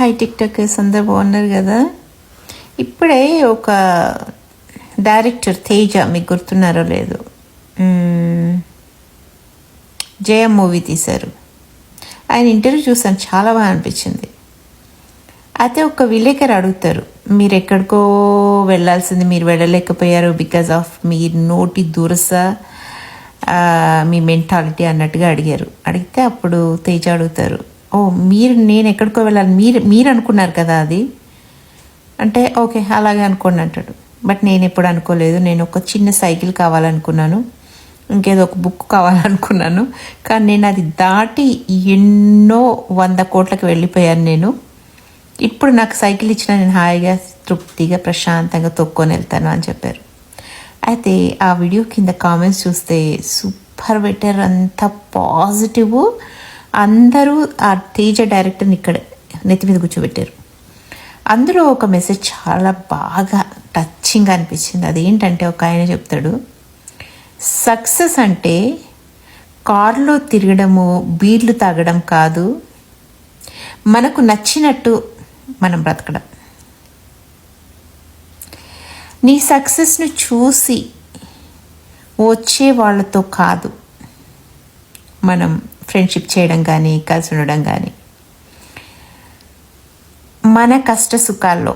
Hi tick talkers అందరు బాగున్నారు కదా. ఇప్పుడే ఒక డైరెక్టర్ తేజ మీకు గుర్తున్నారో లేదు. జయ మూవీ తీశారు. ఆయన ఇంటర్వ్యూ చూసాను చాలా బాగా అనిపించింది. అయితే ఒక విలేకరు అడుగుతారు మీరు ఎక్కడికో వెళ్ళాల్సింది మీరు వెళ్ళలేకపోయారు బికాజ్ ఆఫ్ మీ నోటి దురస మీ మెంటాలిటీ అన్నట్టుగా అడిగారు. అడిగితే అప్పుడు తేజ అడుగుతారు ఓ మీరు నేను ఎక్కడికో వెళ్ళాలి. మీరు మీరు అనుకున్నారు కదా అది? అంటే ఓకే అలాగే అనుకోండి అంటాడు. బట్ నేను ఎప్పుడు అనుకోలేదు. నేను ఒక చిన్న సైకిల్ కావాలనుకున్నాను. ఇంకేదో ఒక బుక్ కావాలనుకున్నాను. కానీ నేను అది దాటి ఎన్నో వంద కోట్లకు వెళ్ళిపోయాను నేను. ఇప్పుడు నాకు సైకిల్ ఇచ్చిన నేను హాయిగా తృప్తిగా ప్రశాంతంగా తొక్కొని వెళ్తాను అని చెప్పారు. అయితే ఆ వీడియో కింద కామెంట్స్ చూస్తే సూపర్ బెటర్ అంత పాజిటివ్. అందరూ ఆ తేజ డైరెక్టర్ని ఇక్కడ నెత్తి మీద కూర్చోబెట్టారు. అందులో ఒక మెసేజ్ చాలా బాగా టచ్చింగ్ అనిపించింది. అదేంటంటే ఒక ఆయన చెప్తాడు సక్సెస్ అంటే కారులో తిరగడము బీర్లు తాగడం కాదు. మనకు నచ్చినట్టు మనం బ్రతకడం. నీ సక్సెస్ను చూసి వచ్చే వాళ్ళతో కాదు. మనం ఫ్రెండ్షిప్ చేయడం కానీ కలిసి ఉండడం కానీ మన కష్ట సుఖాల్లో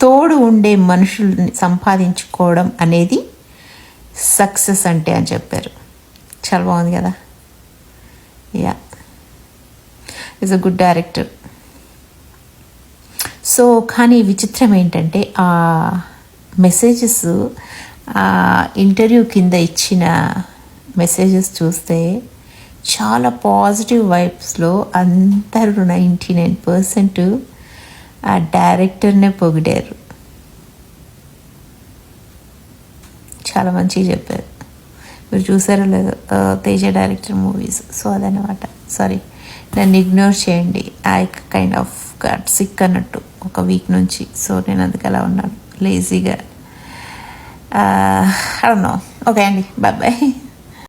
తోడు ఉండే మనుషుల్ని సంపాదించుకోవడం అనేది సక్సెస్ అంటే అని చెప్పారు. చాలా బాగుంది కదా? Ya is a good director so కానీ విచిత్రం ఏంటంటే ఆ మెసేజెస్ ఆ ఇంటర్వ్యూ కింద ఇచ్చిన మెసేజెస్ చూస్తే చాలా పాజిటివ్ వైబ్స్లో అందరూ నైంటీ నైన్ పర్సెంట్ ఆ డైరెక్టర్నే పొగిడారు. చాలా మంచిగా చెప్పారు. మీరు చూసారో లేదో? Teja director movies. సో అదనమాట సారీ నన్ను ఇగ్నోర్ చేయండి. I kind of got sick అన్నట్టు ఒక వీక్ నుంచి. సో నేను అందుకు అలా ఉన్నాను. లేజీగా. అడన్నా ఓకే అండి బాయ్ బాయ్